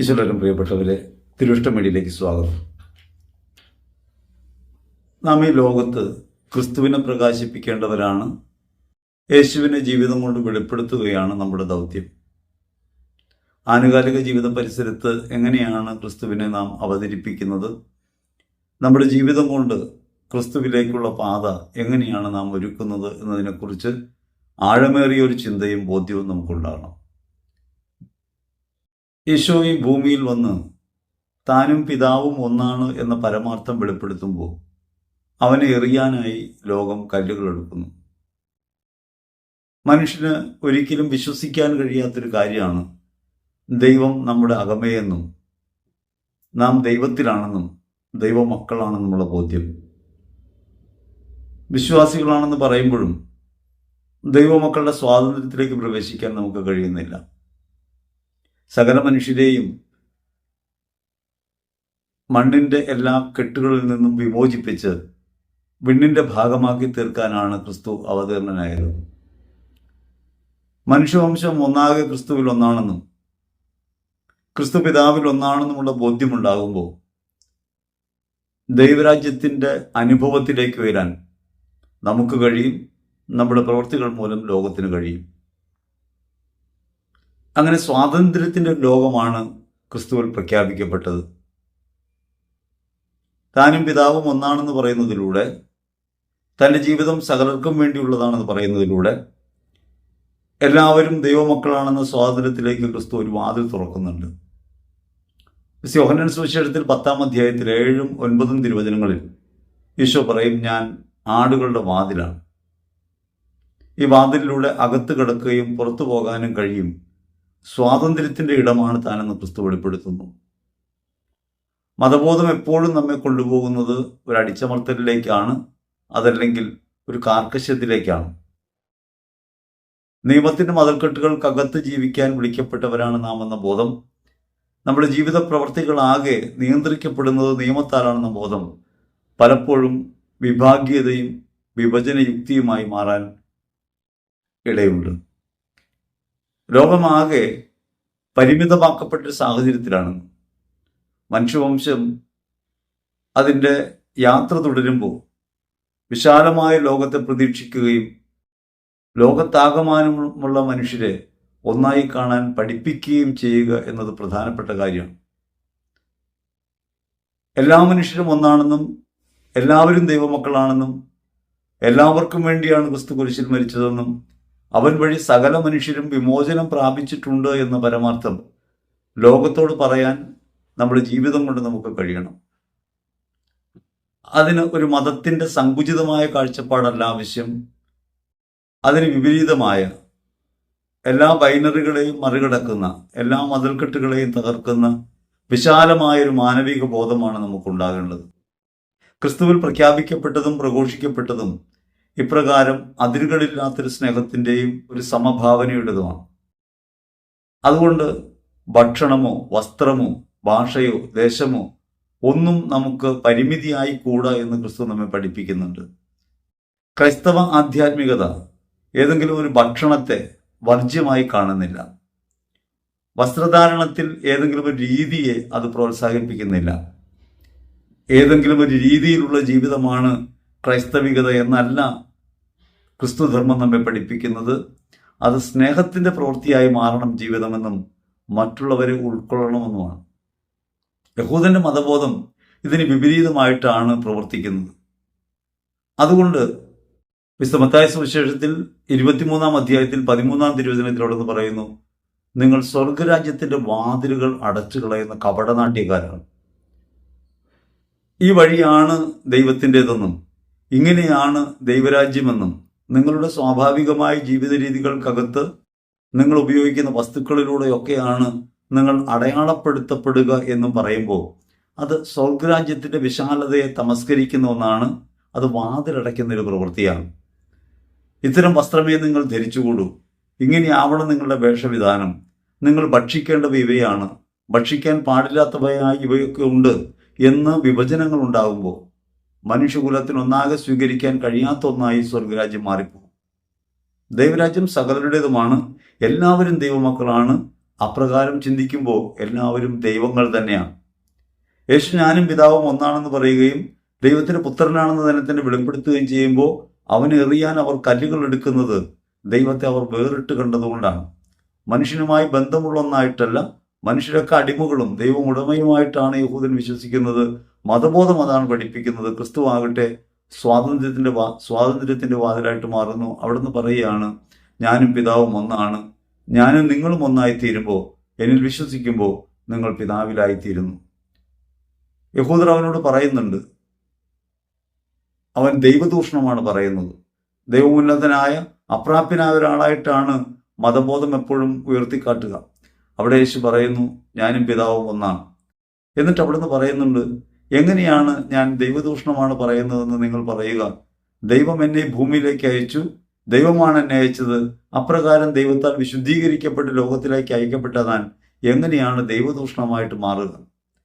ഈശ്വരനും പ്രിയപ്പെട്ടവരെ തിരുവിഷ്ട മീഡിയയിലേക്ക് സ്വാഗതം. നാം ഈ ലോകത്ത് ക്രിസ്തുവിനെ പ്രകാശിപ്പിക്കേണ്ടവരാണ് യേശുവിനെ ജീവിതം കൊണ്ട് വെളിപ്പെടുത്തുകയാണ് നമ്മുടെ ദൗത്യം. ആനുകാലിക ജീവിത പരിസരത്ത് എങ്ങനെയാണ് ക്രിസ്തുവിനെ നാം അവതരിപ്പിക്കുന്നത്? നമ്മുടെ ജീവിതം കൊണ്ട് ക്രിസ്തുവിലേക്കുള്ള പാത എങ്ങനെയാണ് നാം ഒരുക്കുന്നത് എന്നതിനെക്കുറിച്ച് ആഴമേറിയ ഒരു ചിന്തയും ബോധ്യവും നമുക്കുണ്ടാകണം. ഈശോ ഈ ഭൂമിയിൽ വന്ന് താനും പിതാവും ഒന്നാണ് എന്ന പരമാർത്ഥം വെളിപ്പെടുത്തുമ്പോൾ അവനെ എറിയാനായി ലോകം കല്ലുകൾ എടുക്കുന്നു. മനുഷ്യന് ഒരിക്കലും വിശ്വസിക്കാൻ കഴിയാത്തൊരു കാര്യമാണ് ദൈവം നമ്മുടെ അകമയെന്നും നാം ദൈവത്തിലാണെന്നും ദൈവമക്കളാണെന്നുമുള്ള ബോധ്യം. വിശ്വാസികളാണെന്ന് പറയുമ്പോഴും ദൈവമക്കളുടെ സ്വാതന്ത്ര്യത്തിലേക്ക് പ്രവേശിക്കാൻ നമുക്ക് കഴിയുന്നില്ല. സകല മനുഷ്യരെയും മണ്ണിന്റെ എല്ലാ കെട്ടുകളിൽ നിന്നും വിമോചിപ്പിച്ച് വിണ്ണിന്റെ ഭാഗമാക്കി തീർക്കാനാണ് ക്രിസ്തു അവതീർണനായത് മനുഷ്യവംശം ഒന്നാകെ ക്രിസ്തുവിൽ ഒന്നാണെന്നും ക്രിസ്തു പിതാവിൽ ഒന്നാണെന്നുമുള്ള ബോധ്യമുണ്ടാകുമ്പോൾ ദൈവരാജ്യത്തിന്റെ അനുഭവത്തിലേക്ക് വരാൻ നമുക്ക് കഴിയും നമ്മുടെ പ്രവൃത്തികൾ മൂലം ലോകത്തിന് കഴിയും. അങ്ങനെ സ്വാതന്ത്ര്യത്തിന്റെ ലോകമാണ് ക്രിസ്തുവിൽ പ്രഖ്യാപിക്കപ്പെട്ടത്. താനും പിതാവും ഒന്നാണെന്ന് പറയുന്നതിലൂടെ തന്റെ ജീവിതം സകലർക്കും വേണ്ടിയുള്ളതാണെന്ന് പറയുന്നതിലൂടെ എല്ലാവരും ദൈവമക്കളാണെന്ന സ്വാതന്ത്ര്യത്തിലേക്ക് ക്രിസ്തു ഒരു വാതിൽ തുറക്കുന്നുണ്ട്. യോഹനൻ സുവിശേഷത്തിൽ പത്താം അധ്യായത്തിൽ ഏഴും ഒൻപതും തിരുവചനങ്ങളിൽ ഈശോ പറയും ഞാൻ ആടുകളുടെ വാതിലാണ്. ഈ വാതിലിലൂടെ അകത്ത് കിടക്കുകയും പുറത്തു പോകാനും കഴിയും. സ്വാതന്ത്ര്യത്തിന്റെ ഇടമാണ് താനെന്ന് ക്രിസ്തു വെളിപ്പെടുത്തുന്നു. മതബോധം എപ്പോഴും നമ്മെ കൊണ്ടുപോകുന്നത് ഒരു അടിച്ചമർത്തലിലേക്കാണ് അതല്ലെങ്കിൽ ഒരു കാർക്കശ്യത്തിലേക്കാണ്. നിയമത്തിന്റെ മതൽക്കെട്ടുകൾക്കകത്ത് ജീവിക്കാൻ വിളിക്കപ്പെട്ടവരാണ് നാം എന്ന ബോധം. നമ്മുടെ ജീവിത പ്രവർത്തികളാകെ നിയന്ത്രിക്കപ്പെടുന്നത് നിയമത്താലാണെന്ന ബോധം. പലപ്പോഴും വിഭാഗീയതയും വിഭജന യുക്തിയുമായി മാറാൻ ഇടയുണ്ട്. ലോകമാകെ പരിമിതമാക്കപ്പെട്ട സാഹചര്യത്തിലാണ് മനുഷ്യവംശം അതിന്റെ യാത്ര തുടരുമ്പോൾ വിശാലമായ ലോകത്തെ പ്രതീക്ഷിക്കുകയും ലോകത്താകമാനമുള്ള മനുഷ്യരെ ഒന്നായി കാണാൻ പഠിപ്പിക്കുകയും ചെയ്യുക എന്നത് പ്രധാനപ്പെട്ട കാര്യമാണ്. എല്ലാ മനുഷ്യരും ഒന്നാണെന്നും എല്ലാവരും ദൈവമക്കളാണെന്നും എല്ലാവർക്കും വേണ്ടിയാണ് ക്രിസ്തു കുരിശിൽ മരിച്ചതെന്നും അവൻ വഴി സകല മനുഷ്യരും വിമോചനം പ്രാപിച്ചിട്ടുണ്ട് എന്ന പരമാർത്ഥം ലോകത്തോട് പറയാൻ നമ്മുടെ ജീവിതം കൊണ്ട് നമുക്ക് കഴിയണം. അതിന് ഒരു മതത്തിന്റെ സങ്കുചിതമായ കാഴ്ചപ്പാടല്ല ആവശ്യം. അതിന് വിപരീതമായ എല്ലാ ബൈനറികളെയും മറികടക്കുന്ന എല്ലാ മതിൽക്കെട്ടുകളെയും തകർക്കുന്ന വിശാലമായൊരു മാനവിക ബോധമാണ് നമുക്കുണ്ടാകേണ്ടത്. ക്രിസ്തുവിൽ പ്രഖ്യാപിക്കപ്പെട്ടതും പ്രഘോഷിക്കപ്പെട്ടതും ഇപ്രകാരം അതിരുകളില്ലാത്തൊരു സ്നേഹത്തിന്റെയും ഒരു സമഭാവനയുടേതുമാണ്. അതുകൊണ്ട് ഭക്ഷണമോ വസ്ത്രമോ ഭാഷയോ ദേശമോ ഒന്നും നമുക്ക് പരിമിതിയായി കൂടാ എന്ന് ക്രിസ്തു നമ്മെ പഠിപ്പിക്കുന്നുണ്ട്. ക്രൈസ്തവ ആധ്യാത്മികത ഏതെങ്കിലും ഒരു ഭക്ഷണത്തെ വർജ്യമായി കാണുന്നില്ല. വസ്ത്രധാരണത്തിൽ ഏതെങ്കിലും ഒരു രീതിയെ അത് പ്രോത്സാഹിപ്പിക്കുന്നില്ല. ഏതെങ്കിലും ഒരു രീതിയിലുള്ള ജീവിതമാണ് ക്രൈസ്തവികത എന്നല്ല ക്രിസ്തുധർമ്മം നമ്മെ പഠിപ്പിക്കുന്നത് അത് സ്നേഹത്തിന്റെ പ്രവൃത്തിയായി മാറണം ജീവിതമെന്നും മറ്റുള്ളവരെ ഉൾക്കൊള്ളണമെന്നുമാണ്. യഹൂദന്റെ മതബോധം ഇതിന് വിപരീതമായിട്ടാണ് പ്രവർത്തിക്കുന്നത്. അതുകൊണ്ട് വിസ്തമത്തായ സുവിശേഷത്തിൽ ഇരുപത്തിമൂന്നാം അധ്യായത്തിൽ പതിമൂന്നാം തിരുവചനത്തിലോടെന്ന് പറയുന്നു നിങ്ങൾ സ്വർഗരാജ്യത്തിന്റെ വാതിലുകൾ അടച്ചു കളയുന്ന കപടനാട്യക്കാരാണ്. ഈ വഴിയാണ് ദൈവത്തിന്റെതെന്നും ഇങ്ങനെയാണ് ദൈവരാജ്യമെന്നും നിങ്ങളുടെ സ്വാഭാവികമായ ജീവിത രീതികൾക്കകത്ത് നിങ്ങൾ ഉപയോഗിക്കുന്ന വസ്തുക്കളിലൂടെയൊക്കെയാണ് നിങ്ങൾ അടയാളപ്പെടുത്തപ്പെടുക എന്ന് പറയുമ്പോൾ അത് സ്വർഗരാജ്യത്തിന്റെ വിശാലതയെ തമസ്കരിക്കുന്ന ഒന്നാണ്. അത് വാതിലടയ്ക്കുന്ന ഒരു പ്രവൃത്തിയാണ്. ഇത്തരം വസ്ത്രമേ നിങ്ങൾ ധരിച്ചുകൂടൂ. ഇങ്ങനെയാവണം നിങ്ങളുടെ വേഷവിധാനം. നിങ്ങൾ ഭക്ഷിക്കേണ്ടവ ഇവയാണ്. ഭക്ഷിക്കാൻ പാടില്ലാത്തവയായി ഇവയൊക്കെ ഉണ്ട് എന്ന് വിഭജനങ്ങൾ ഉണ്ടാകുമ്പോൾ മനുഷ്യകുലത്തിന് ഒന്നാകെ സ്വീകരിക്കാൻ കഴിയാത്ത ഒന്നായി സ്വർഗരാജ്യം മാറിപ്പോകും. ദൈവരാജ്യം സകലരുടേതുമാണ്. എല്ലാവരും ദൈവമക്കളാണ്. അപ്രകാരം ചിന്തിക്കുമ്പോൾ എല്ലാവരും ദൈവങ്ങൾ തന്നെയാണ്. യേശു ഞാനും പിതാവും ഒന്നാണെന്ന് പറയുകയും ദൈവത്തിന്റെ പുത്രനാണെന്ന് തന്നെ തന്നെ വെളിപ്പെടുത്തുകയും ചെയ്യുമ്പോൾ അവനെ എറിയാൻ അവർ കല്ലുകൾ എടുക്കുന്നത് ദൈവത്തെ അവർ വേറിട്ട് കണ്ടതുകൊണ്ടാണ്. മനുഷ്യനുമായി ബന്ധമുള്ള ഒന്നായിട്ടല്ല മനുഷ്യരൊക്കെ അടിമകളും ദൈവം ഉടമയുമായിട്ടാണ് യഹൂദൻ വിശ്വസിക്കുന്നത്. മതബോധം അതാണ് പഠിപ്പിക്കുന്നത്. ക്രിസ്തു ആകട്ടെ സ്വാതന്ത്ര്യത്തിന്റെ വാ സ്വാതന്ത്ര്യത്തിന്റെ വാതിലായിട്ട് മാറുന്നു. അവിടുന്ന് പറയുകയാണ് ഞാനും പിതാവും ഒന്നാണ്. ഞാനും നിങ്ങളും ഒന്നായി തീരുമ്പോൾ എന്നിൽ വിശ്വസിക്കുമ്പോൾ നിങ്ങൾ പിതാവിലായിത്തീരുന്നു. യഹൂദർ അവനോട് പറയുന്നുണ്ട്. അവൻ ദൈവദൂഷണമാണ് പറയുന്നത്. ദൈവമുന്നതനായ അപ്രാപ്യനായ ഒരാളായിട്ടാണ് മതബോധം എപ്പോഴും ഉയർത്തിക്കാട്ടുക. അവിടെ യേശു പറയുന്നു ഞാനും പിതാവും ഒന്നാണ്. എന്നിട്ട് അവിടുന്ന് പറയുന്നുണ്ട് എങ്ങനെയാണ് ഞാൻ ദൈവദൂഷണമാണ് പറയുന്നതെന്ന് നിങ്ങൾ പറയുക? ദൈവം എന്നെ ഭൂമിയിലേക്ക് അയച്ചു ദൈവമാണ് എന്നെ അയച്ചത്. അപ്രകാരം ദൈവത്താൽ വിശുദ്ധീകരിക്കപ്പെട്ട് ലോകത്തിലേക്ക് അയക്കപ്പെട്ട താൻ എങ്ങനെയാണ് ദൈവദൂഷണമായിട്ട് മാറുക?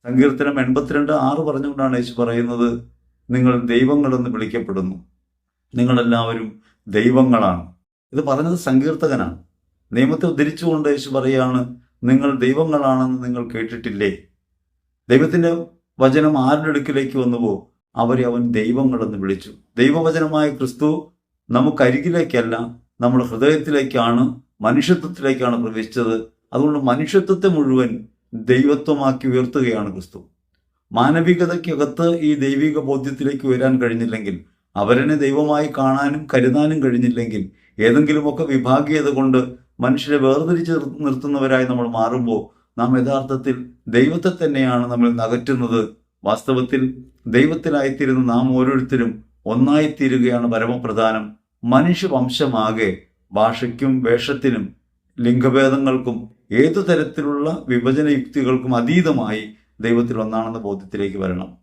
സങ്കീർത്തനം എൺപത്തിരണ്ട് ആറ് പറഞ്ഞുകൊണ്ടാണ് യേശു പറയുന്നത് നിങ്ങൾ ദൈവങ്ങളെന്ന് വിളിക്കപ്പെടുന്നു. നിങ്ങളെല്ലാവരും ദൈവങ്ങളാണ്. ഇത് പറഞ്ഞത് സങ്കീർത്തകനാണ്. നിയമത്തെ ഉദ്ധരിച്ചുകൊണ്ട് യേശു പറയുകയാണ് നിങ്ങൾ ദൈവങ്ങളാണെന്ന് നിങ്ങൾ കേട്ടിട്ടില്ലേ? ദൈവത്തിന്റെ വചനം ആരുടെ അടുക്കിലേക്ക് വന്നുവോ അവരെ അവൻ ദൈവങ്ങളെന്ന് വിളിച്ചു. ദൈവവചനമായ ക്രിസ്തു നമുക്കരികിലേക്കല്ല നമ്മുടെ ഹൃദയത്തിലേക്കാണ് മനുഷ്യത്വത്തിലേക്കാണ് പ്രവേശിച്ചത്. അതുകൊണ്ട് മനുഷ്യത്വത്തെ മുഴുവൻ ദൈവത്വമാക്കി ഉയർത്തുകയാണ് ക്രിസ്തു. മാനവികതയ്ക്കകത്ത് ഈ ദൈവിക ബോധ്യത്തിലേക്ക് വരാൻ കഴിഞ്ഞില്ലെങ്കിൽ അവരനെ ദൈവമായി കാണാനും കരുതാനും കഴിഞ്ഞില്ലെങ്കിൽ ഏതെങ്കിലുമൊക്കെ വിഭാഗീയത കൊണ്ട് മനുഷ്യരെ വേർതിരിച്ച് നിർത്തുന്നവരായി നമ്മൾ മാറുമ്പോൾ നാം യഥാർത്ഥത്തിൽ ദൈവത്തെ തന്നെയാണ് നമ്മൾ നകറ്റുന്നത്. വാസ്തവത്തിൽ ദൈവത്തിലായിത്തീരുന്ന നാം ഓരോരുത്തരും ഒന്നായിത്തീരുകയാണ് പരമപ്രധാനം. മനുഷ്യവംശമാകെ ഭാഷയ്ക്കും വേഷത്തിനും ലിംഗഭേദങ്ങൾക്കും ഏതു തരത്തിലുള്ള വിഭജന യുക്തികൾക്കും അതീതമായി ദൈവത്തിൽ ഒന്നാണെന്ന ബോധ്യത്തിലേക്ക് വരണം.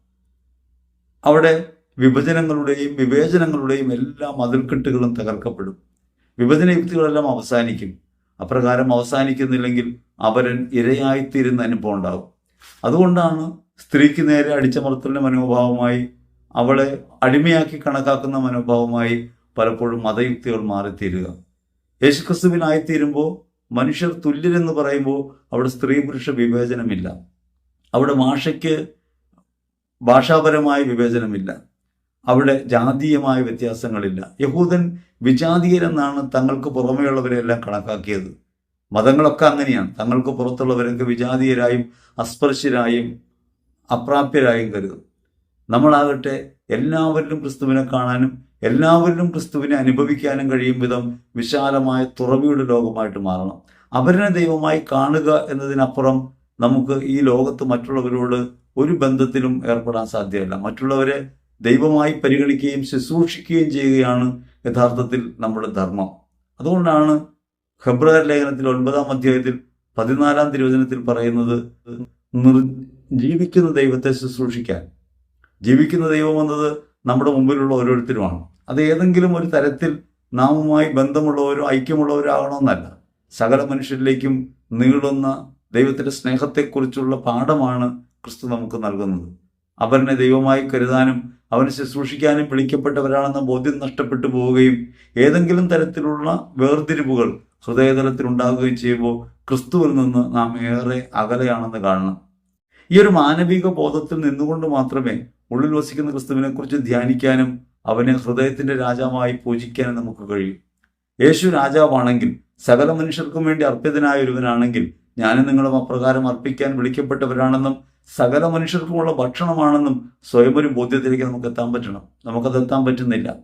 അവിടെ വിഭജനങ്ങളുടെയും വിവേചനങ്ങളുടെയും എല്ലാ മതിൽക്കെട്ടുകളും തകർക്കപ്പെടും. വിഭജന യുക്തികളെല്ലാം അവസാനിക്കും. അപ്രകാരം അവസാനിക്കുന്നില്ലെങ്കിൽ അവരൻ ഇരയായിത്തീരുന്ന അനുഭവം ഉണ്ടാകും. അതുകൊണ്ടാണ് സ്ത്രീക്ക് നേരെ അടിച്ചമർത്തലിന്റെ മനോഭാവമായി അവളെ അടിമയാക്കി കണക്കാക്കുന്ന മനോഭാവമായി പലപ്പോഴും മതയുക്തികൾ മാറിത്തീരുക. യേശുക്രിസ്തുവിനായിത്തീരുമ്പോൾ മനുഷ്യർ തുല്യരെന്ന് പറയുമ്പോൾ അവിടെ സ്ത്രീ പുരുഷ വിവേചനമില്ല. അവിടെ ഭാഷയ്ക്ക് ഭാഷാപരമായ വിവേചനമില്ല. അവിടെ ജാതീയമായ വ്യത്യാസങ്ങളില്ല. യഹൂദൻ വിജാതീയരെന്നാണ് തങ്ങൾക്ക് പുറമെയുള്ളവരെല്ലാം കണക്കാക്കിയത്. മതങ്ങളൊക്കെ അങ്ങനെയാണ്. തങ്ങൾക്ക് പുറത്തുള്ളവരൊക്കെ വിജാതീയരായും അസ്പർശ്യരായും അപ്രാപ്യരായും കരുതും. നമ്മളാകട്ടെ എല്ലാവരിലും ക്രിസ്തുവിനെ കാണാനും എല്ലാവരിലും ക്രിസ്തുവിനെ അനുഭവിക്കാനും കഴിയും വിധം വിശാലമായ തുറവിയുടെ ലോകമായിട്ട് മാറണം. അവരിനെ ദൈവമായി കാണുക എന്നതിനപ്പുറം നമുക്ക് ഈ ലോകത്ത് മറ്റുള്ളവരോട് ഒരു ബന്ധത്തിലും ഏർപ്പെടാൻ സാധ്യമല്ല മറ്റുള്ളവരെ ദൈവമായി പരിഗണിക്കുകയും ശുശ്രൂഷിക്കുകയും ചെയ്യുകയാണ് യഥാർത്ഥത്തിൽ നമ്മുടെ ധർമ്മം. അതുകൊണ്ടാണ് ഹെബ്രായർ ലേഖനത്തിൽ ഒൻപതാം അധ്യായത്തിൽ പതിനാലാം തിരുവചനത്തിൽ പറയുന്നത് ജീവിക്കുന്ന ദൈവത്തെ ശുശ്രൂഷിക്കാൻ. ജീവിക്കുന്ന ദൈവം എന്നത് നമ്മുടെ മുമ്പിലുള്ള ഓരോരുത്തരുമാണ്. അത് ഏതെങ്കിലും ഒരു തരത്തിൽ നാമുമായി ബന്ധമുള്ളവരോ ഐക്യമുള്ളവരോ ആകണമെന്നല്ല സകല മനുഷ്യരിലേക്കും നീളുന്ന ദൈവത്തിന്റെ സ്നേഹത്തെക്കുറിച്ചുള്ള പാഠമാണ് ക്രിസ്തു നമുക്ക് നൽകുന്നത്. അവരനെ ദൈവമായി കരുതാനും അവനെ ശുശ്രൂഷിക്കാനും വിളിക്കപ്പെട്ടവരാണെന്ന ബോധ്യം നഷ്ടപ്പെട്ടു പോവുകയും ഏതെങ്കിലും തരത്തിലുള്ള വേർതിരിവുകൾ ഹൃദയതലത്തിൽ ഉണ്ടാകുകയും ചെയ്യുമ്പോൾ ക്രിസ്തുവിൽ നിന്ന് നാം ഏറെ അകലെയാണെന്ന് കാണണം. ഈ ഒരു മാനവിക ബോധത്തിൽ നിന്നുകൊണ്ട് മാത്രമേ ഉള്ളിൽ വസിക്കുന്ന ക്രിസ്തുവിനെ കുറിച്ച് ധ്യാനിക്കാനും അവനെ ഹൃദയത്തിന്റെ രാജാവായി പൂജിക്കാനും നമുക്ക് കഴിയും. യേശു രാജാവാണെങ്കിൽ സകല മനുഷ്യർക്കും വേണ്ടി അർപ്പിതനായ ഒരുവനാണെങ്കിൽ ഞാനും നിങ്ങളും അപ്രകാരം അർപ്പിക്കാൻ വിളിക്കപ്പെട്ടവരാണെന്നും സകല മനുഷ്യർക്കുമുള്ള ഭക്ഷണമാണെന്നും സ്വയം ഒരു ബോധ്യത്തിലേക്ക് നമുക്ക് എത്താൻ പറ്റണം. നമുക്കത് എത്താൻ പറ്റുന്നില്ല.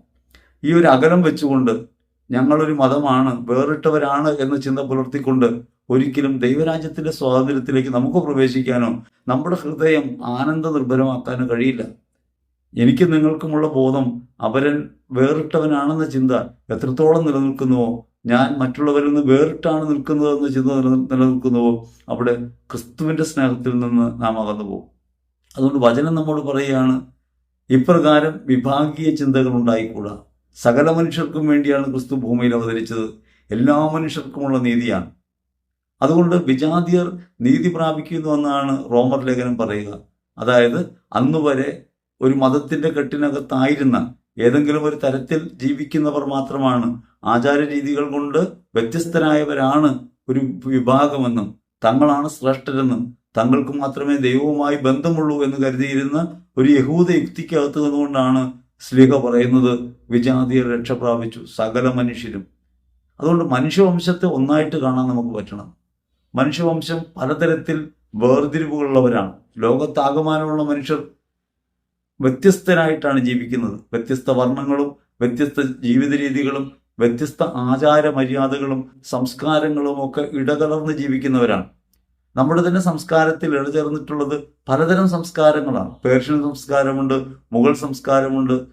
ഈ ഒരു അകലം വെച്ചുകൊണ്ട് ഞങ്ങളൊരു മതമാണ് വേറിട്ടവരാണ് എന്ന ചിന്ത പുലർത്തിക്കൊണ്ട് ഒരിക്കലും ദൈവരാജ്യത്തിന്റെ സ്വാതന്ത്ര്യത്തിലേക്ക് നമുക്ക് പ്രവേശിക്കാനോ നമ്മുടെ ഹൃദയം ആനന്ദ നിർഭരമാക്കാനോ കഴിയില്ല. എനിക്ക് നിങ്ങൾക്കുമുള്ള ബോധം അവരൻ വേറിട്ടവനാണെന്ന ചിന്ത എത്രത്തോളം നിലനിൽക്കുന്നുവോ ഞാൻ മറ്റുള്ളവരിൽ നിന്ന് വേറിട്ടാണ് നിൽക്കുന്നതെന്ന് ചിന്ത നില- നിലനിൽക്കുന്നുവോ അവിടെ ക്രിസ്തുവിന്റെ സ്നേഹത്തിൽ നിന്ന് നാം അകന്നു പോകും. അതുകൊണ്ട് വചനം നമ്മോട് പറയുകയാണ് ഇപ്രകാരം വിഭാഗീയ ചിന്തകൾ ഉണ്ടായിക്കൂടാ. സകല മനുഷ്യർക്കും വേണ്ടിയാണ് ക്രിസ്തു ഭൂമിയിൽ അവതരിച്ചത്. എല്ലാ മനുഷ്യർക്കുമുള്ള നീതിയാണ്. അതുകൊണ്ട് വിജാതിയർ നീതി പ്രാപിക്കുന്നു എന്നാണ് റോമർ ലേഖനം പറയുക. അതായത് അന്നുവരെ ഒരു മതത്തിന്റെ കെട്ടിനകത്തായിരുന്ന ഏതെങ്കിലും ഒരു തരത്തിൽ ജീവിക്കുന്നവർ മാത്രമാണ് ആചാരരീതികൾ കൊണ്ട് വ്യത്യസ്തരായവരാണ് ഒരു വിഭാഗമെന്നും തങ്ങളാണ് ശ്രേഷ്ഠരെന്നും തങ്ങൾക്ക് മാത്രമേ ദൈവവുമായി ബന്ധമുള്ളൂ എന്ന് കരുതിയിരുന്ന ഒരു യഹൂദ യുക്തിക്കകത്ത് നിന്നുകൊണ്ടാണ് സ്ലീഹ പറയുന്നത് വിജാതിയർ രക്ഷ പ്രാപിച്ചു സകല മനുഷ്യരും. അതുകൊണ്ട് മനുഷ്യവംശത്തെ ഒന്നായിട്ട് കാണാൻ നമുക്ക് പറ്റണം. മനുഷ്യവംശം പലതരത്തിൽ വേർതിരിവുകളുള്ളവരാണ്. ലോകത്താകമാനമുള്ള മനുഷ്യർ വ്യത്യസ്തരായിട്ടാണ് ജീവിക്കുന്നത്. വ്യത്യസ്ത വർണങ്ങളും വ്യത്യസ്ത ജീവിത രീതികളും വ്യത്യസ്ത ആചാര മര്യാദകളും സംസ്കാരങ്ങളും ഒക്കെ ഇടകലർന്ന് ജീവിക്കുന്നവരാണ്. നമ്മുടെ തന്നെ സംസ്കാരത്തിൽ ഇടചേർന്നിട്ടുള്ളത് പലതരം സംസ്കാരങ്ങളാണ്. പേർഷ്യൻ സംസ്കാരമുണ്ട് മുഗൾ സംസ്കാരമുണ്ട്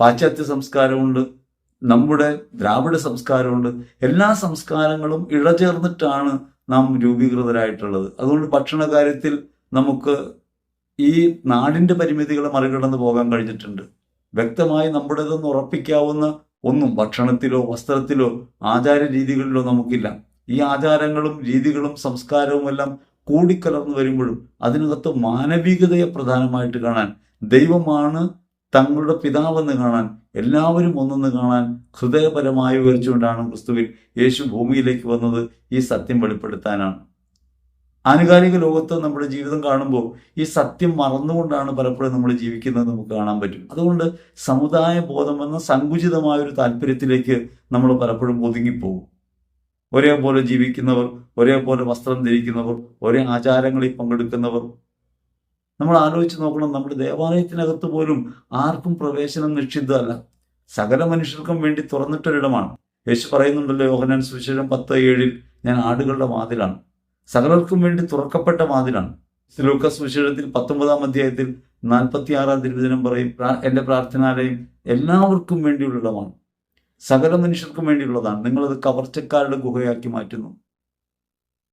പാശ്ചാത്യ സംസ്കാരമുണ്ട് നമ്മുടെ ദ്രാവിഡ സംസ്കാരമുണ്ട്. എല്ലാ സംസ്കാരങ്ങളും ഇഴചേർന്നിട്ടാണ് നാം രൂപീകൃതരായിട്ടുള്ളത്. അതുകൊണ്ട് ഭക്ഷണ കാര്യത്തിൽ നമുക്ക് ഈ നാടിന്റെ പരിമിതികളെ മറികടന്ന് പോകാൻ കഴിഞ്ഞിട്ടുണ്ട്. വ്യക്തമായി നമ്മുടേതെന്ന് ഉറപ്പിക്കാവുന്ന ഒന്നും ഭക്ഷണത്തിലോ വസ്ത്രത്തിലോ ആചാര രീതികളിലോ നമുക്കില്ല. ഈ ആചാരങ്ങളും രീതികളും സംസ്കാരവും എല്ലാം കൂടിക്കലർന്നു വരുമ്പോഴും അതിനകത്ത് മാനവികതയെ പ്രധാനമായിട്ട് കാണാൻ ദൈവമാണ് തങ്ങളുടെ പിതാവെന്ന് കാണാൻ എല്ലാവരും ഒന്നെന്ന് കാണാൻ ഹൃദയപരമായി ഉയർച്ചുകൊണ്ടാണ് ക്രിസ്തുവിൽ യേശു ഭൂമിയിലേക്ക് വന്നത് ഈ സത്യം വെളിപ്പെടുത്താനാണ്. ആനുകാലിക ലോകത്ത് നമ്മുടെ ജീവിതം കാണുമ്പോൾ ഈ സത്യം മറന്നുകൊണ്ടാണ് പലപ്പോഴും നമ്മൾ ജീവിക്കുന്നത് നമുക്ക് കാണാൻ പറ്റും. അതുകൊണ്ട് സമുദായ ബോധം എന്ന സങ്കുചിതമായ ഒരു താല്പര്യത്തിലേക്ക് നമ്മൾ പലപ്പോഴും ഒതുങ്ങിപ്പോകും. ഒരേപോലെ ജീവിക്കുന്നവർ ഒരേപോലെ വസ്ത്രം ധരിക്കുന്നവർ ഒരേ ആചാരങ്ങളിൽ പങ്കെടുക്കുന്നവർ. നമ്മൾ ആലോചിച്ച് നോക്കണം നമ്മുടെ ദേവാലയത്തിനകത്ത് പോലും ആർക്കും പ്രവേശനം നിഷിദ്ധമല്ല. സകല മനുഷ്യർക്കും വേണ്ടി തുറന്നിട്ടൊരിടമാണ്. യേശു പറയുന്നുണ്ടല്ലോ യോഹനാൻ സുവിശേഷം പത്ത് ഏഴിൽ ഞാൻ ആടുകളുടെ വാതിലാണ്. സകലർക്കും വേണ്ടി തുറക്കപ്പെട്ട വാതിലാണ്. ലൂക്കസ് വിശേഷത്തിൽ പത്തൊമ്പതാം അധ്യായത്തിൽ നാൽപ്പത്തി ആറാം തിരുവചനം പറയും എന്റെ പ്രാർത്ഥനാലയം എല്ലാവർക്കും വേണ്ടിയുള്ളതാണ്. സകല മനുഷ്യർക്കും വേണ്ടിയുള്ളതാണ്. നിങ്ങളത് കവർച്ചക്കാരുടെ ഗുഹയാക്കി മാറ്റുന്നു.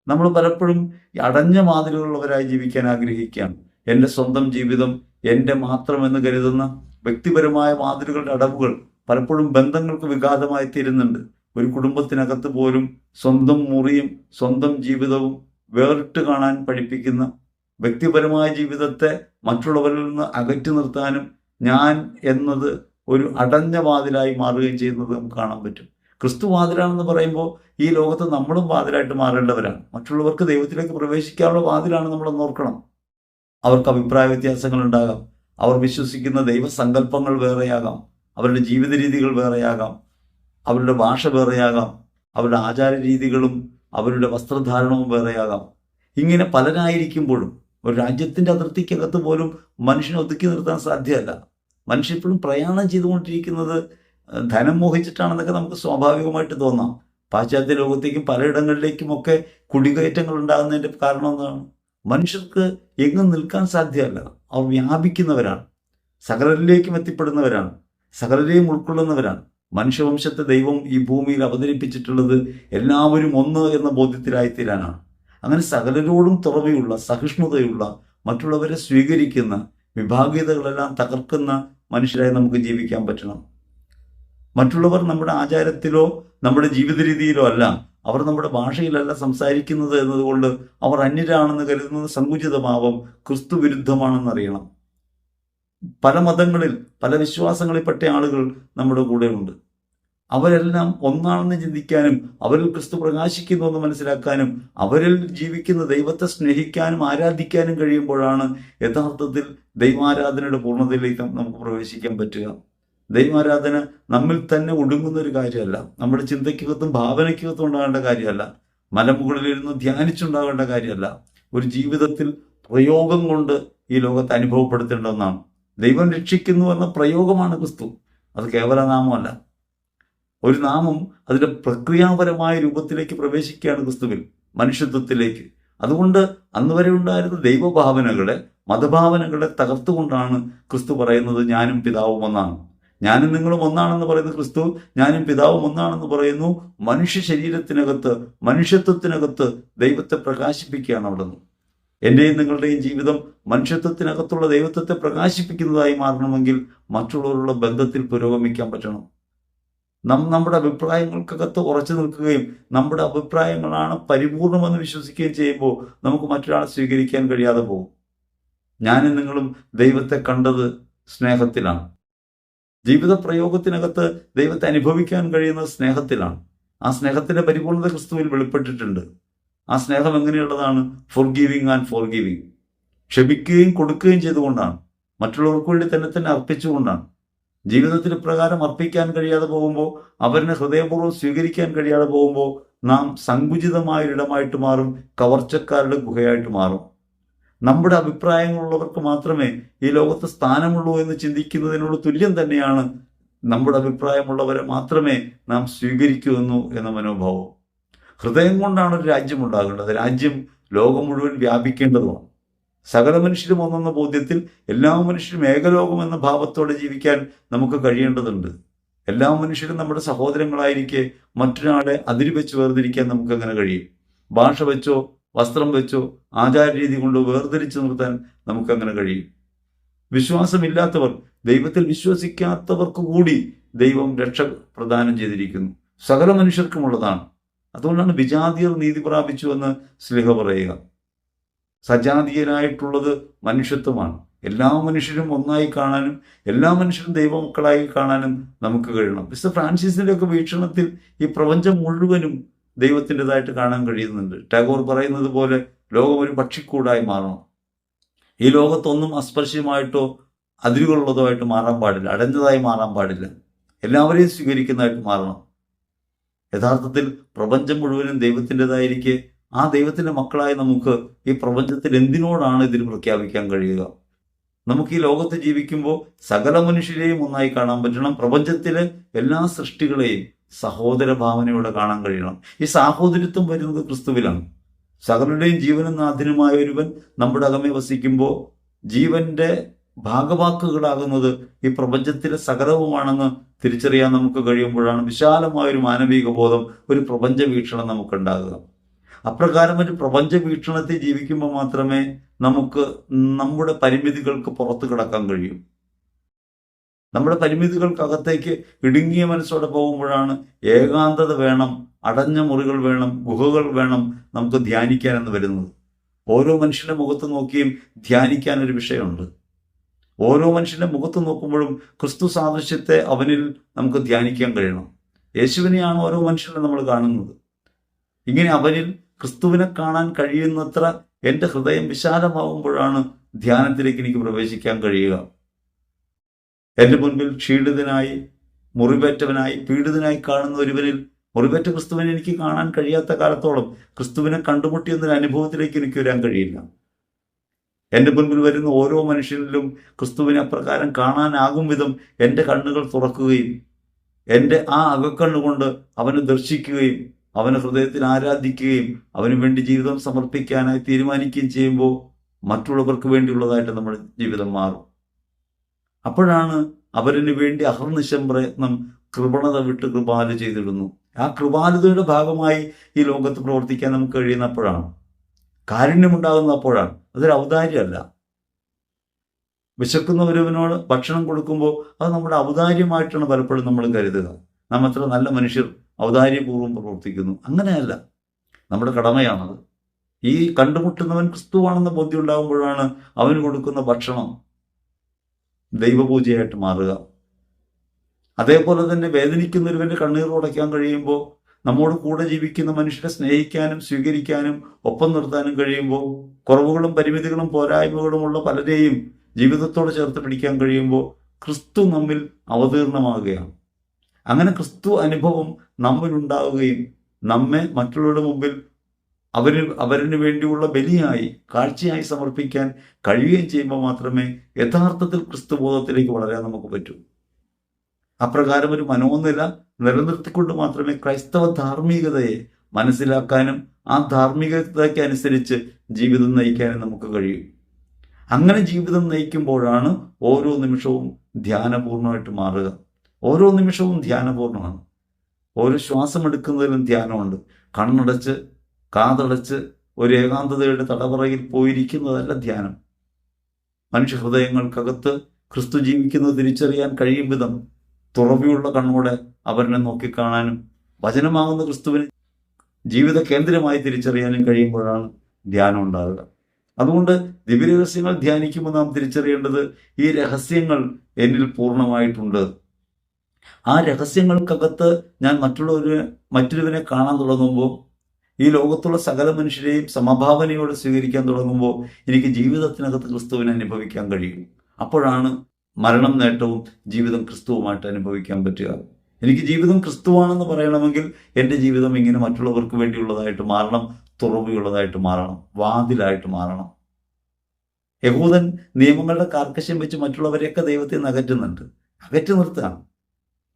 നമ്മൾ പലപ്പോഴും അടഞ്ഞ വാതിലുകളുള്ളവരായി ജീവിക്കാൻ ആഗ്രഹിക്കുകയാണ്. എന്റെ സ്വന്തം ജീവിതം എന്റെ മാത്രമെന്ന് കരുതുന്ന വ്യക്തിപരമായ മാതിരകളുടെ അടവുകൾ പലപ്പോഴും ബന്ധങ്ങൾക്ക് വിഘാതമായി തീരുന്നുണ്ട് ഒരു കുടുംബത്തിനകത്ത് പോലും സ്വന്തം മുറിയും സ്വന്തം ജീവിതവും വേറിട്ട് കാണാൻ പഠിപ്പിക്കുന്ന വ്യക്തിപരമായ ജീവിതത്തെ മറ്റുള്ളവരിൽ നിന്ന് അകറ്റി നിർത്താനും ഞാൻ എന്നത് ഒരു അടഞ്ഞ വാതിലായി മാറുകയും ചെയ്യുന്നത് നമുക്ക് കാണാൻ പറ്റും. ക്രിസ്തു വാതിലാണെന്ന് പറയുമ്പോൾ ഈ ലോകത്ത് നമ്മളും വാതിലായിട്ട് മാറേണ്ടവരാണ്. മറ്റുള്ളവർക്ക് ദൈവത്തിലേക്ക് പ്രവേശിക്കാനുള്ള വാതിലാണ് നമ്മൾ നോർക്കണം അവർക്ക് അഭിപ്രായ വ്യത്യാസങ്ങൾ ഉണ്ടാകാം. അവർ വിശ്വസിക്കുന്ന ദൈവസങ്കല്പങ്ങൾ വേറെയാകാം. അവരുടെ ജീവിത രീതികൾ വേറെയാകാം. അവരുടെ ഭാഷ വേറെയാകാം. അവരുടെ ആചാര രീതികളും അവരുടെ വസ്ത്രധാരണവും വേറെയാകാം. ഇങ്ങനെ പലരായിരിക്കുമ്പോഴും ഒരു രാജ്യത്തിന്റെ അതിർത്തിക്കകത്ത് പോലും മനുഷ്യനെ ഒതുക്കി നിർത്താൻ സാധ്യമല്ല. മനുഷ്യൻ ഇപ്പോഴും പ്രയാണം ചെയ്തുകൊണ്ടിരിക്കുന്നത് ധനം മോഹിച്ചിട്ടാണെന്നൊക്കെ നമുക്ക് സ്വാഭാവികമായിട്ട് തോന്നാം. പാശ്ചാത്യ ലോകത്തേക്കും പലയിടങ്ങളിലേക്കുമൊക്കെ കുടികയറ്റങ്ങൾ ഉണ്ടാകുന്നതിന്റെ കാരണം എന്താണ്? മനുഷ്യർക്ക് എങ്ങും നിൽക്കാൻ സാധ്യമല്ല. അവർ വ്യാപിക്കുന്നവരാണ്. സകലരിലേക്കും എത്തിപ്പെടുന്നവരാണ്. സകലരെയും ഉൾക്കൊള്ളുന്നവരാണ്. മനുഷ്യവംശത്തെ ദൈവം ഈ ഭൂമിയിൽ അവതരിപ്പിച്ചിട്ടുള്ളത് എല്ലാവരും ഒന്ന് എന്ന ബോധ്യത്തിലായിത്തീരാനാണ്. അങ്ങനെ സകലരോടും തുറവിയുള്ള സഹിഷ്ണുതയുള്ള മറ്റുള്ളവരെ സ്വീകരിക്കുന്ന വിഭാഗീയതകളെല്ലാം തകർക്കുന്ന മനുഷ്യരായി നമുക്ക് ജീവിക്കാൻ പറ്റണം. മറ്റുള്ളവർ നമ്മുടെ ആചാരത്തിലോ നമ്മുടെ ജീവിത രീതിയിലോ അല്ല അവർ നമ്മുടെ ഭാഷയിലല്ല സംസാരിക്കുന്നത് എന്നതുകൊണ്ട് അവർ അന്യരാണെന്ന് കരുതുന്നത് സങ്കുചിതഭാവം ക്രിസ്തു വിരുദ്ധമാണെന്നറിയണം പല മതങ്ങളിൽ പല വിശ്വാസങ്ങളിൽപ്പെട്ട ആളുകൾ നമ്മുടെ കൂടെയുണ്ട്. അവരെല്ലാം ഒന്നാണെന്ന് ചിന്തിക്കാനും അവരിൽ ക്രിസ്തു പ്രകാശിക്കുന്നു എന്ന് മനസ്സിലാക്കാനും അവരിൽ ജീവിക്കുന്ന ദൈവത്തെ സ്നേഹിക്കാനും ആരാധിക്കാനും കഴിയുമ്പോഴാണ് യഥാർത്ഥത്തിൽ ദൈവാരാധനയുടെ പൂർണതയിലേക്ക് നമുക്ക് പ്രവേശിക്കാൻ പറ്റുക. ദൈവാരാധന നമ്മിൽ തന്നെ ഒടുങ്ങുന്ന ഒരു കാര്യമല്ല. നമ്മുടെ ചിന്തയ്ക്കകത്തും ഭാവനയ്ക്കകത്തും ഉണ്ടാകേണ്ട കാര്യമല്ല. മലമുകളിലിരുന്ന് ധ്യാനിച്ചുണ്ടാകേണ്ട കാര്യമല്ല. ഒരു ജീവിതത്തിൽ പ്രയോഗം കൊണ്ട് ഈ ലോകത്ത് അനുഭവപ്പെടുത്തേണ്ട ഒന്നാണ്. ദൈവം രക്ഷിക്കുന്നു എന്ന പ്രയോഗമാണ് ക്രിസ്തു. അത് കേവല നാമമല്ല ഒരു നാമം അതിന്റെ പ്രക്രിയാപരമായ രൂപത്തിലേക്ക് പ്രവേശിക്കുകയാണ് ക്രിസ്തുവിൽ മനുഷ്യത്വത്തിലേക്ക്. അതുകൊണ്ട് അന്ന് വരെ ഉണ്ടായിരുന്ന ദൈവഭാവനകളെ മതഭാവനകളെ തകർത്തുകൊണ്ടാണ് ക്രിസ്തു പറയുന്നത് ഞാനും പിതാവും ഒന്നാണ്. ഞാനും നിങ്ങളും ഒന്നാണെന്ന് പറയുന്ന ക്രിസ്തു ഞാനും പിതാവും ഒന്നാണെന്ന് പറയുന്നു. മനുഷ്യ ശരീരത്തിനകത്ത് മനുഷ്യത്വത്തിനകത്ത് ദൈവത്തെ പ്രകാശിപ്പിക്കുകയാണ് അവിടുന്ന്. എന്റെയും നിങ്ങളുടെയും ജീവിതം മനുഷ്യത്വത്തിനകത്തുള്ള ദൈവത്വത്തെ പ്രകാശിപ്പിക്കുന്നതായി മാറണമെങ്കിൽ മറ്റുള്ളവരുള്ള ബന്ധത്തിൽ പുരോഗമിക്കാൻ പറ്റണം. നാം നമ്മുടെ അഭിപ്രായങ്ങൾക്കകത്ത് ഉറച്ചു നിൽക്കുകയും നമ്മുടെ അഭിപ്രായങ്ങളാണ് പരിപൂർണമെന്ന് വിശ്വസിക്കുകയും ചെയ്യുമ്പോൾ നമുക്ക് മറ്റൊരാളെ സ്വീകരിക്കാൻ കഴിയാതെ പോകും. ഞാനും നിങ്ങളും ദൈവത്തെ കണ്ടത് സ്നേഹത്തിലാണ്. ജീവിത പ്രയോഗത്തിനകത്ത് ദൈവത്തെ അനുഭവിക്കാൻ കഴിയുന്നത് സ്നേഹത്തിലാണ്. ആ സ്നേഹത്തിന്റെ പരിപൂർണത ക്രിസ്തുവിൽ വെളിപ്പെട്ടിട്ടുണ്ട്. ആ സ്നേഹം എങ്ങനെയുള്ളതാണ്? Forgiving and forgiving ക്ഷമിക്കുകയും കൊടുക്കുകയും ചെയ്തുകൊണ്ടാണ്. മറ്റുള്ളവർക്ക് വേണ്ടി തന്നെ തന്നെ അർപ്പിച്ചുകൊണ്ടാണ്. ജീവിതത്തിൽ പ്രകാരം അർപ്പിക്കാൻ കഴിയാതെ പോകുമ്പോൾ അവരിനെ ഹൃദയപൂർവം സ്വീകരിക്കാൻ കഴിയാതെ പോകുമ്പോൾ നാം സങ്കുചിതമായ ഇടമായിട്ട് മാറും കവർച്ചക്കാരുടെ ഗുഹയായിട്ട് മാറും. നമ്മുടെ അഭിപ്രായങ്ങളുള്ളവർക്ക് മാത്രമേ ഈ ലോകത്ത് സ്ഥാനമുള്ളൂ എന്ന് ചിന്തിക്കുന്നതിനോട് തുല്യം തന്നെയാണ് നമ്മുടെ അഭിപ്രായമുള്ളവരെ മാത്രമേ നാം സ്വീകരിക്കൂ എന്ന മനോഭാവം. ഹൃദയം കൊണ്ടാണ് ഒരു രാജ്യം ഉണ്ടാകേണ്ടത്. രാജ്യം ലോകം മുഴുവൻ വ്യാപിക്കേണ്ടതുമാണ്. സകല മനുഷ്യരും ഒന്നെന്ന ബോധ്യത്തിൽ എല്ലാ മനുഷ്യരും ഏകലോകം എന്ന ഭാവത്തോടെ ജീവിക്കാൻ നമുക്ക് കഴിയേണ്ടതുണ്ട്. എല്ലാ മനുഷ്യരും നമ്മുടെ സഹോദരങ്ങളായിരിക്കെ മറ്റൊരാളെ അതിരി വെച്ച് വേർതിരിക്കാൻ നമുക്ക് അങ്ങനെ കഴിയും? ഭാഷ വെച്ചോ വസ്ത്രം വെച്ചോ ആചാര രീതി കൊണ്ടോ വേർതിരിച്ചു നിർത്താൻ നമുക്കങ്ങനെ കഴിയും? വിശ്വാസമില്ലാത്തവർ ദൈവത്തിൽ വിശ്വസിക്കാത്തവർക്ക് കൂടി ദൈവം രക്ഷ പ്രദാനം ചെയ്തിരിക്കുന്നു. സകല മനുഷ്യർക്കുമുള്ളതാണ്. അതുകൊണ്ടാണ് വിജാതിയർ നീതി പ്രാപിച്ചു എന്ന് സ്ലിഹ പറയുക. സജാതീയനായിട്ടുള്ളത് മനുഷ്യത്വമാണ്. എല്ലാ മനുഷ്യരും ഒന്നായി കാണാനും എല്ലാ മനുഷ്യരും ദൈവമക്കളായി കാണാനും നമുക്ക് കഴിയണം. മിസ്റ്റർ ഫ്രാൻസിസിന്റെ ഒക്കെ വീക്ഷണത്തിൽ ഈ പ്രപഞ്ചം മുഴുവനും ദൈവത്തിന്റെതായിട്ട് കാണാൻ കഴിയുന്നുണ്ട്. ടാഗോർ പറയുന്നത് പോലെ ലോകം ഒരു പക്ഷിക്കൂടായി മാറണം. ഈ ലോകത്തൊന്നും അസ്പർശ്യമായിട്ടോ അതിരുകളുള്ളതോ ആയിട്ട് മാറാൻ പാടില്ല. അടഞ്ഞതായി മാറാൻ പാടില്ല. എല്ലാവരെയും സ്വീകരിക്കുന്നതായിട്ട് മാറണം. യഥാർത്ഥത്തിൽ പ്രപഞ്ചം മുഴുവനും ദൈവത്തിന്റെതായിരിക്കെ. ആ ദൈവത്തിന്റെ മക്കളായി നമുക്ക് ഈ പ്രപഞ്ചത്തിൽ എന്തിനോടാണ് ഇതിന് പ്രഖ്യാപിക്കാൻ കഴിയുക? നമുക്ക് ഈ ലോകത്ത് ജീവിക്കുമ്പോൾ സകല മനുഷ്യരെയും ഒന്നായി കാണാൻ പറ്റണം. പ്രപഞ്ചത്തിലെ എല്ലാ സൃഷ്ടികളെയും സഹോദര ഭാവനയോടെ കാണാൻ കഴിയണം. ഈ സാഹോദര്യത്വം വരുന്നത് ക്രിസ്തുവിലാണ്. സകലരുടെയും ജീവനും നാഥനുമായ ഒരുവൻ നമ്മുടെ അകമേ വസിക്കുമ്പോൾ ജീവന്റെ ഭാഗവാക്കുകളാകുന്നത് ഈ പ്രപഞ്ചത്തിലെ സകലവുമാണെന്ന് തിരിച്ചറിയാൻ നമുക്ക് കഴിയുമ്പോഴാണ് വിശാലമായ ഒരു മാനവിക ബോധം ഒരു പ്രപഞ്ച വീക്ഷണം നമുക്കുണ്ടാകുക. അപ്രകാരം ഒരു പ്രപഞ്ച വീക്ഷണത്തിൽ ജീവിക്കുമ്പോൾ മാത്രമേ നമുക്ക് നമ്മുടെ പരിമിതികൾക്ക് പുറത്തു കിടക്കാൻ കഴിയൂ. നമ്മുടെ പരിമിതികൾക്കകത്തേക്ക് ഇടുങ്ങിയ മനസ്സോടെ പോകുമ്പോഴാണ് ഏകാന്തത വേണം അടഞ്ഞ മുറികൾ വേണം ഗുഹകൾ വേണം നമുക്ക് ധ്യാനിക്കാൻ എന്ന് വരുന്നത്. ഓരോ മനുഷ്യന്റെ മുഖത്ത് നോക്കിയും ധ്യാനിക്കാൻ ഒരു വിഷയമുണ്ട്. ഓരോ മനുഷ്യന്റെ മുഖത്ത് നോക്കുമ്പോഴും ക്രിസ്തു സാദൃശ്യത്തെ അവനിൽ നമുക്ക് ധ്യാനിക്കാൻ കഴിയണം. യേശുവിനെയാണ് ഓരോ മനുഷ്യനെ നമ്മൾ കാണുന്നത്. ഇങ്ങനെ അവനിൽ ക്രിസ്തുവിനെ കാണാൻ കഴിയുന്നത്ര എന്റെ ഹൃദയം വിശാലമാകുമ്പോഴാണ് ധ്യാനത്തിലേക്ക് എനിക്ക് പ്രവേശിക്കാൻ കഴിയുക. എന്റെ മുൻപിൽ ക്ഷീണിതനായി മുറിവേറ്റവനായി പീഡിതനായി കാണുന്ന ഒരുവനിൽ മുറിവേറ്റ ക്രിസ്തുവിനെ എനിക്ക് കാണാൻ കഴിയാത്ത കാലത്തോളം ക്രിസ്തുവിനെ കണ്ടുമുട്ടിയെന്നൊരു അനുഭവത്തിലേക്ക് എനിക്ക് വരാൻ കഴിയില്ല. എന്റെ മുൻപിൽ വരുന്ന ഓരോ മനുഷ്യനിലും ക്രിസ്തുവിനെ അപ്രകാരം കാണാനാകും വിധം എന്റെ കണ്ണുകൾ തുറക്കുകയും എന്റെ ആ അകക്കണ്ണുകൊണ്ട് അവനെ ദർശിക്കുകയും അവനെ ഹൃദയത്തിൽ ആരാധിക്കുകയും അവന് വേണ്ടി ജീവിതം സമർപ്പിക്കാനായി തീരുമാനിക്കുകയും ചെയ്യുമ്പോൾ മറ്റുള്ളവർക്ക് വേണ്ടിയുള്ളതായിട്ട് നമ്മുടെ ജീവിതം മാറും. അപ്പോഴാണ് അവരിന് വേണ്ടി അഹർനിശം പ്രയത്നം കൃപണത വിട്ട് കൃപാല ചെയ്തിടുന്നു. ആ കൃപാലുതയുടെ ഭാഗമായി ഈ ലോകത്ത് പ്രവർത്തിക്കാൻ നമുക്ക് കഴിയുന്നപ്പോഴാണ് കാരുണ്യമുണ്ടാകുന്ന അപ്പോഴാണ് അതൊരു ഔദാര്യമല്ല. വിശക്കുന്ന ഒരുവനോട് ഭക്ഷണം കൊടുക്കുമ്പോൾ അത് നമ്മുടെ ഔദാര്യമായിട്ടാണ് പലപ്പോഴും നമ്മൾ കരുതുക നാം എത്ര നല്ല മനുഷ്യർ ഔദാര്യപൂർവം പ്രവർത്തിക്കുന്നു. അങ്ങനെയല്ല. നമ്മുടെ കടമയാണത്. ഈ കണ്ടുമുട്ടുന്നവൻ ക്രിസ്തുവാണെന്ന ബോധ്യം ഉണ്ടാകുമ്പോഴാണ് അവന് കൊടുക്കുന്ന ഭക്ഷണം ദൈവപൂജയായിട്ട് മാറുക. അതേപോലെ തന്നെ വേദനിക്കുന്നൊരുവന്റെ കണ്ണീർ ഉടയ്ക്കാൻ കഴിയുമ്പോൾ നമ്മോട് കൂടെ ജീവിക്കുന്ന മനുഷ്യരെ സ്നേഹിക്കാനും സ്വീകരിക്കാനും ഒപ്പം നിർത്താനും കഴിയുമ്പോൾ കുറവുകളും പരിമിതികളും പോരായ്മകളുമുള്ള പലരെയും ജീവിതത്തോട് ചേർത്ത് പിടിക്കാൻ കഴിയുമ്പോൾ ക്രിസ്തു നമ്മിൽ അവതീർണമാകുകയാണ്. അങ്ങനെ ക്രിസ്തു അനുഭവം നമ്മിലുണ്ടാവുകയും നമ്മെ മറ്റുള്ളവരുടെ മുമ്പിൽ അവർ അവരിന് വേണ്ടിയുള്ള ബലിയായി കാഴ്ചയായി സമർപ്പിക്കാൻ കഴിയുകയും ചെയ്യുമ്പോൾ മാത്രമേ യഥാർത്ഥത്തിൽ ക്രിസ്തുബോധത്തിലേക്ക് വളരാൻ നമുക്ക് പറ്റൂ. അപ്രകാരം ഒരു മനോനില നിലനിർത്തിക്കൊണ്ട് മാത്രമേ ക്രൈസ്തവ ധാർമ്മികതയെ മനസ്സിലാക്കാനും ആ ധാർമ്മികതയ്ക്ക് അനുസരിച്ച് ജീവിതം നയിക്കാനും നമുക്ക് കഴിയും. അങ്ങനെ ജീവിതം നയിക്കുമ്പോഴാണ് ഓരോ നിമിഷവും ധ്യാനപൂർണമായിട്ട് മാറുക. ഓരോ നിമിഷവും ധ്യാനപൂർണമാണ് ഓരോ ശ്വാസം എടുക്കുന്നതിലും ധ്യാനമുണ്ട്. കണ്ണടച്ച് കാതടച്ച് ഒരു ഏകാന്തതയുടെ തടവറയിൽ പോയിരിക്കുന്നതല്ല ധ്യാനം. മനുഷ്യ ഹൃദയങ്ങൾക്കകത്ത് ക്രിസ്തു ജീവിക്കുന്നത് തിരിച്ചറിയാൻ കഴിയും വിധം തുറവിയുള്ള കണ്ണോടെ അവരനെ നോക്കിക്കാണാനും വചനമാകുന്ന ക്രിസ്തുവിന് ജീവിത കേന്ദ്രമായി തിരിച്ചറിയാനും കഴിയുമ്പോഴാണ് ധ്യാനം ഉണ്ടാകുക. അതുകൊണ്ട് ദിവ്യരഹസ്യങ്ങൾ ധ്യാനിക്കുമ്പോൾ നാം തിരിച്ചറിയേണ്ടത് ഈ രഹസ്യങ്ങൾ എന്നിൽ പൂർണമായിട്ടുണ്ട്. ആ രഹസ്യങ്ങൾക്കകത്ത് ഞാൻ മറ്റുള്ളവരെ മറ്റൊരുവനെ കാണാൻ തുടങ്ങുമ്പോൾ ഈ ലോകത്തുള്ള സകല മനുഷ്യരെയും സമഭാവനയോടെ സ്വീകരിക്കാൻ തുടങ്ങുമ്പോൾ എനിക്ക് ജീവിതത്തിനകത്ത് ക്രിസ്തുവിനെ അനുഭവിക്കാൻ കഴിയും. അപ്പോഴാണ് മരണം നേട്ടവും ജീവിതം ക്രിസ്തുവുമായിട്ട് അനുഭവിക്കാൻ പറ്റുക. എനിക്ക് ജീവിതം ക്രിസ്തുവാണെന്ന് പറയണമെങ്കിൽ എന്റെ ജീവിതം ഇങ്ങനെ മറ്റുള്ളവർക്ക് വേണ്ടിയുള്ളതായിട്ട് മാറണം തുറവിയുള്ളതായിട്ട് മാറണം വാതിലായിട്ട് മാറണം. യഹൂദൻ നിയമങ്ങളുടെ കാർക്കശ്യം വെച്ച് മറ്റുള്ളവരെയൊക്കെ ദൈവത്തെ നിന്ന് അകറ്റുന്നുണ്ട്. അകറ്റി നിർത്തുകയാണ്.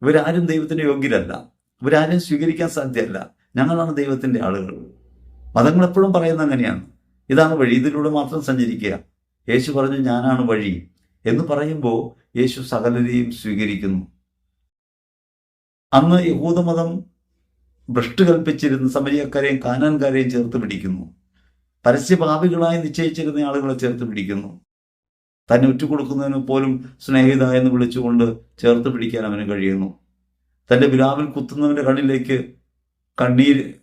ഇവരാരും ദൈവത്തിന് യോഗ്യരല്ല. ഇവരാരും സ്വീകരിക്കാൻ സാധ്യമല്ല ഞങ്ങളാണ് ദൈവത്തിന്റെ ആളുകൾ. മതങ്ങൾ എപ്പോഴും പറയുന്നത് അങ്ങനെയാണ്. ഇതാണ് വഴി. ഇതിലൂടെ മാത്രം സഞ്ചരിക്കുക. യേശു പറഞ്ഞു ഞാനാണ് വഴി. എന്ന് പറയുമ്പോൾ യേശു സകലരെയും സ്വീകരിക്കുന്നു. അന്ന് യഹൂദമതം ഭ്രഷ്ട് കൽപ്പിച്ചിരുന്ന സമരിയക്കാരെയും കാനാൻകാരെയും ചേർത്ത് പിടിക്കുന്നു. പരസ്യഭാവികളായി നിശ്ചയിച്ചിരുന്ന ആളുകളെ ചേർത്ത് പിടിക്കുന്നു. തന്നെ ഉറ്റുകൊടുക്കുന്നതിന് പോലും സ്നേഹിത എന്ന് വിളിച്ചുകൊണ്ട് ചേർത്ത് പിടിക്കാൻ അവന് കഴിയുന്നു. തന്റെ വിലാവിൽ കുത്തുന്നവന്റെ കണ്ണിലേക്ക് കണ്ണീര്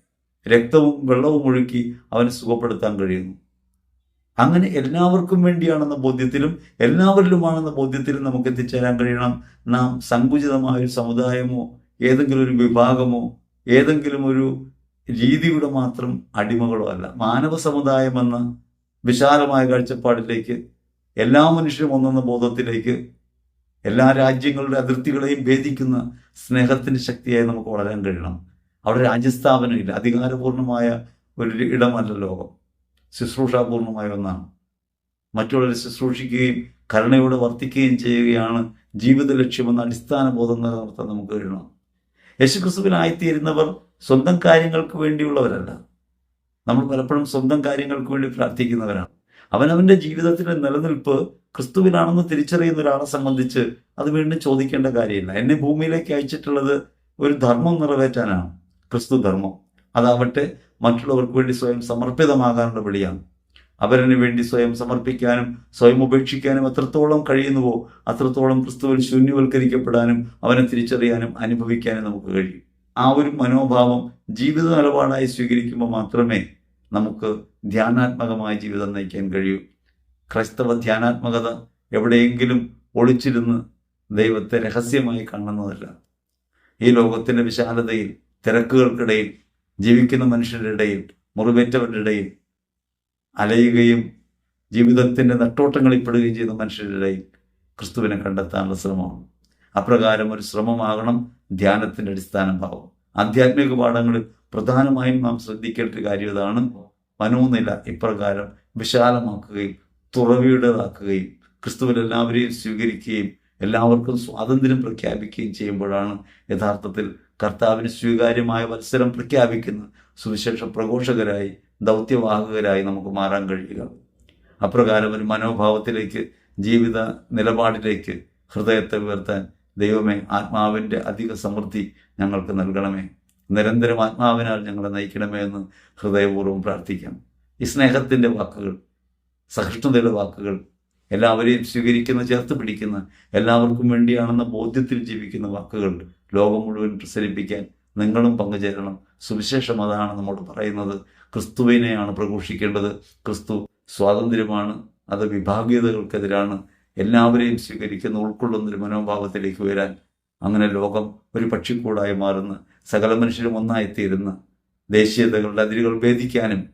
രക്തവും വെള്ളവും ഒഴുക്കി അവനെ സുഖപ്പെടുത്താൻ കഴിയുന്നു. അങ്ങനെ എല്ലാവർക്കും വേണ്ടിയാണെന്ന ബോധ്യത്തിലും എല്ലാവരിലുമാണെന്ന ബോധ്യത്തിലും നമുക്ക് എത്തിച്ചേരാൻ കഴിയണം. നാം സങ്കുചിതമായ ഒരു സമുദായമോ ഏതെങ്കിലും ഒരു വിഭാഗമോ ഏതെങ്കിലും ഒരു രീതിയുടെ മാത്രം അടിമകളോ അല്ല. മാനവ സമുദായം എന്ന വിശാലമായ കാഴ്ചപ്പാടിലേക്ക് എല്ലാ മനുഷ്യരും ഒന്നെന്ന ബോധത്തിലേക്ക് എല്ലാ രാജ്യങ്ങളുടെ അതിർത്തികളെയും ഭേദിക്കുന്ന സ്നേഹത്തിന്റെ ശക്തിയായി നമുക്ക് വളരാൻ കഴിയണം. അവിടെ രാജ്യസ്ഥാപനമില്ല അധികാരപൂർണമായ ഒരു ഇടമല്ല ലോകം. ശുശ്രൂഷാപൂർണമായ ഒന്നാണ് മറ്റുള്ളവരെ ശുശ്രൂഷിക്കുകയും കരുണയോട് വർത്തിക്കുകയും ചെയ്യുകയാണ് ജീവിത ലക്ഷ്യമെന്ന അടിസ്ഥാന ബോധം നിലനിർത്താൻ നമുക്ക് കഴിയണം. യേശുക്രിസ്തുവിനായിത്തീരുന്നവർ സ്വന്തം കാര്യങ്ങൾക്ക് വേണ്ടിയുള്ളവരല്ല. നമ്മൾ പലപ്പോഴും സ്വന്തം കാര്യങ്ങൾക്ക് വേണ്ടി പ്രാർത്ഥിക്കുന്നവരാണ്. അവനവന്റെ ജീവിതത്തിലെ നിലനിൽപ്പ് ക്രിസ്തുവിനാണെന്ന് തിരിച്ചറിയുന്ന ഒരാളെ സംബന്ധിച്ച് അത് വീണ്ടും ചോദിക്കേണ്ട കാര്യമില്ല. എന്നെ ഭൂമിയിലേക്ക് അയച്ചിട്ടുള്ളത് ഒരു ധർമ്മം നിറവേറ്റാനാണ്. ക്രിസ്തു ധർമ്മം അതാവട്ടെ മറ്റുള്ളവർക്ക് വേണ്ടി സ്വയം സമർപ്പിതമാകാനുള്ള വിളിയാണ്. അവരന് വേണ്ടി സ്വയം സമർപ്പിക്കാനും സ്വയം ഉപേക്ഷിക്കാനും എത്രത്തോളം കഴിയുന്നുവോ അത്രത്തോളം ക്രിസ്തുവിൽ ശൂന്യവൽക്കരിക്കപ്പെടാനും അവനെ തിരിച്ചറിയാനും അനുഭവിക്കാനും നമുക്ക് കഴിയും. ആ ഒരു മനോഭാവം ജീവിത നിലപാടായി സ്വീകരിക്കുമ്പോൾ മാത്രമേ നമുക്ക് ധ്യാനാത്മകമായ ജീവിതം നയിക്കാൻ കഴിയൂ. ക്രൈസ്തവ ധ്യാനാത്മകത എവിടെയെങ്കിലും ഒളിച്ചിരുന്ന് ദൈവത്തെ രഹസ്യമായി കാണുന്നതല്ല. ഈ ലോകത്തിന്റെ വിശാലതയിൽ തിരക്കുകൾക്കിടയിൽ ജീവിക്കുന്ന മനുഷ്യരുടെ ഇടയിൽ മുറിവേറ്റവരുടെ ഇടയിൽ അലയുകയും ജീവിതത്തിന്റെ നെട്ടോട്ടങ്ങളിൽ പെടുകയും ചെയ്യുന്ന മനുഷ്യരുടെ ഇടയിൽ ക്രിസ്തുവിനെ കണ്ടെത്താനുള്ള ശ്രമമാണ്. അപ്രകാരം ഒരു ശ്രമമാകണം ധ്യാനത്തിന്റെ അടിസ്ഥാന ഭാവം ആധ്യാത്മിക പാഠങ്ങളിൽ പ്രധാനമായും നാം ശ്രദ്ധിക്കേണ്ട ഒരു കാര്യം ഇതാണ്. മനോനില ഇപ്രകാരം വിശാലമാക്കുകയും തുറവിയുടേതാക്കുകയും ക്രിസ്തുവിൽ എല്ലാവരെയും സ്വീകരിക്കുകയും എല്ലാവർക്കും സ്വാതന്ത്ര്യം പ്രഖ്യാപിക്കുകയും ചെയ്യുമ്പോഴാണ് യഥാർത്ഥത്തിൽ കർത്താവിന് സ്വീകാര്യമായ മത്സരം പ്രഖ്യാപിക്കുന്ന. സുവിശേഷ പ്രഘോഷകരായി ദൗത്യവാഹകരായി നമുക്ക് മാറാൻ കഴിയുക. അപ്രകാരം ഒരു മനോഭാവത്തിലേക്ക് ജീവിത നിലപാടിലേക്ക് ഹൃദയത്തെ ഉയർത്താൻ ദൈവമേ ആത്മാവിന്റെ അധിക സമൃദ്ധി ഞങ്ങൾക്ക് നൽകണമേ. നിരന്തരം ആത്മാവിനാൽ ഞങ്ങളെ നയിക്കണമേ എന്ന് ഹൃദയപൂർവം പ്രാർത്ഥിക്കാം. ഈ സ്നേഹത്തിന്റെ വാക്കുകൾ സഹിഷ്ണുതയുടെ വാക്കുകൾ എല്ലാവരെയും സ്വീകരിക്കുന്ന ചേർത്ത് പിടിക്കുന്ന എല്ലാവർക്കും വേണ്ടിയാണെന്ന ബോധ്യത്തിൽ ജീവിക്കുന്ന വാക്കുകൾ ലോകം മുഴുവൻ പ്രസരിപ്പിക്കാൻ നിങ്ങളും പങ്കുചേരണം. സുവിശേഷം അതാണ് നമ്മോട് പറയുന്നത്. ക്രിസ്തുവിനെയാണ് പ്രഘോഷിക്കേണ്ടത്. ക്രിസ്തു സ്വാതന്ത്ര്യമാണ് അത് വിഭാഗീയതകൾക്കെതിരാണ്. എല്ലാവരെയും സ്വീകരിക്കുന്ന ഉൾക്കൊള്ളുന്ന ഒരു മനോഭാവത്തിലേക്ക് വരാൻ അങ്ങനെ ലോകം ഒരു പക്ഷിക്കൂടായി മാറുന്ന. സകല മനുഷ്യരും ഒന്നായിത്തീരുന്ന. ദേശീയതകളുടെ അതിരുകൾ ഭേദിക്കാനും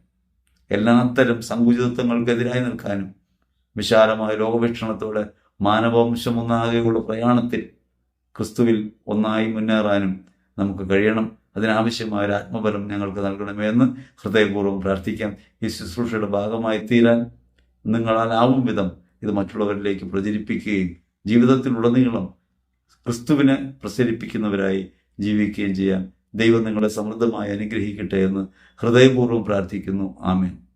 എല്ലാത്തരം സങ്കുചിതത്വങ്ങൾക്കെതിരായി നിൽക്കാനും വിശാലമായ ലോകവീക്ഷണത്തോടെ മാനവവംശം ഒന്നാകെയുള്ള പ്രയാണത്തിൽ ക്രിസ്തുവിൽ ഒന്നായി മുന്നേറാനും നമുക്ക് കഴിയണം. അതിനാവശ്യമായ ഒരു ആത്മബലം ഞങ്ങൾക്ക് നൽകണമെന്ന് ഹൃദയപൂർവം പ്രാർത്ഥിക്കാം. ഈ ശുശ്രൂഷയുടെ ഭാഗമായി തീരാൻ നിങ്ങളാലാവും വിധം ഇത് മറ്റുള്ളവരിലേക്ക് പ്രചരിപ്പിക്കുകയും ജീവിതത്തിലുടനീളം ക്രിസ്തുവിനെ പ്രസരിപ്പിക്കുന്നവരായി ജീവിക്കുകയും ചെയ്യാൻ ദൈവം നിങ്ങളെ സമൃദ്ധമായി അനുഗ്രഹിക്കട്ടെ എന്ന് ഹൃദയപൂർവം പ്രാർത്ഥിക്കുന്നു. ആമേൻ.